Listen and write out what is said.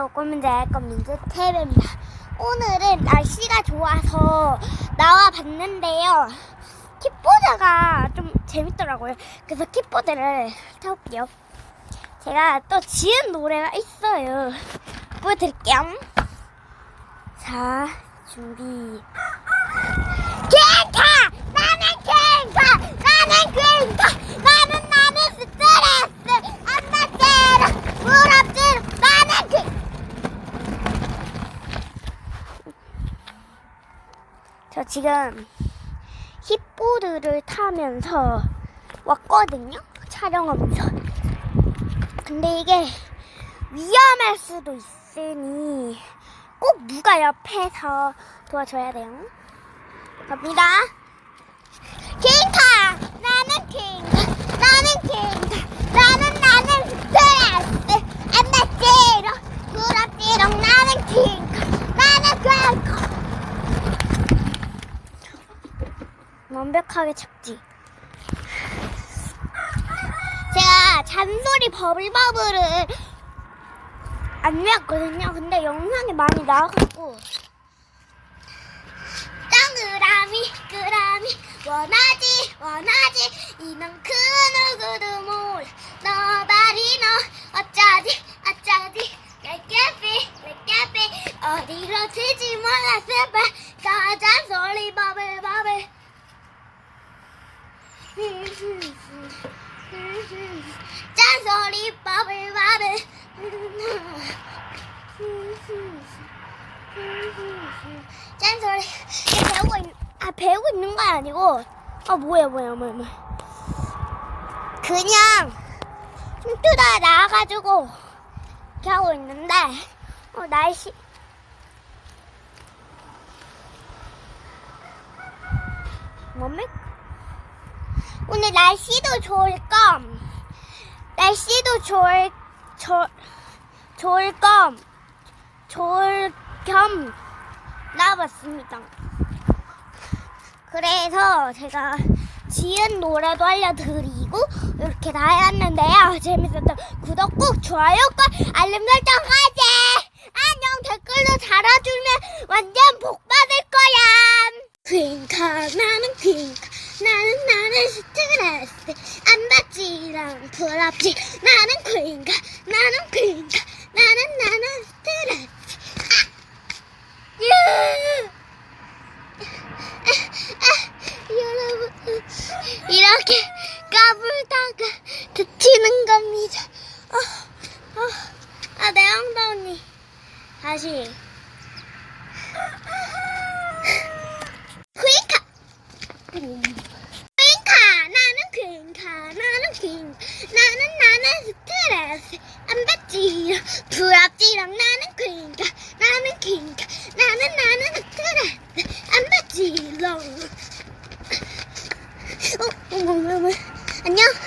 꼬문제 꼬문제 TV입니다. 오늘은 날씨가 좋아서 나와 봤는데요. 킥보드가 좀 재밌더라고요. 그래서 킥보드를 타볼게요. 제가 또 지은 노래가 있어요. 보여드릴게요. 자, 준비. 킹카! 나는 킹카! 나는 킹카! 나는 나는 스트레스! 안맞게로 무릎지로 나는 킹! 저 지금 힙보드를 타면서 왔거든요? 촬영하면서. 근데 이게 위험할 수도 있으니 꼭 누가 옆에서 도와줘야 돼요. 갑니다. 킹카! 나는 킹카! 나는 킹카! 나는 나는 스트레스! 안나지로 부럽지롱 나는 킹카! 나는 킹카! 완벽하게 착지. 제가 잔소리 버블버블을 안 외웠거든요. 근데 영상이 많이 나와갖고 짱그라미 그라미 원하지 원하지 이만큼 누구도 몰라 너바리 너 어쩌지 어쩌지 레게피 레게피 어디로 튀지 몰랐을 뻔 가잔소리 버블버블 짠소리 버블버블 짠소리 배우고 있, 아 배우고 있는 거 아니고. 아 뭐야 뭐야 뭐야 뭐야. 그냥 춤추다 나와가지고 이렇게 하고 있는데 어 날씨. 뭡니까? 오늘 날씨도 좋을 겸 날씨도 좋을 저, 좋을 겸 좋을 겸 나와봤습니다. 그래서 제가 지은 노래도 알려드리고 이렇게 다 해왔는데요. 재밌었던 구독 꾹 좋아요과 알림 설정까지 안녕 댓글도 달아주면 완전 복 받을 거야. 퀸카 나는 퀸카 나는 나는 스트레스 안 부럽지. 나는 퀸카 나는 퀸카 나는 나는 스트레스 아! 유! 아, 아, 여러분 이렇게 까불다가 다치는 겁니다. 아, 아, 아, 내 엉덩이 다시. 퀸카 부럽지랑 나는 그니까 나는 그니까 나는 나는 그래. 안받지롱. 어, 어, 어, 어, 어. 안녕.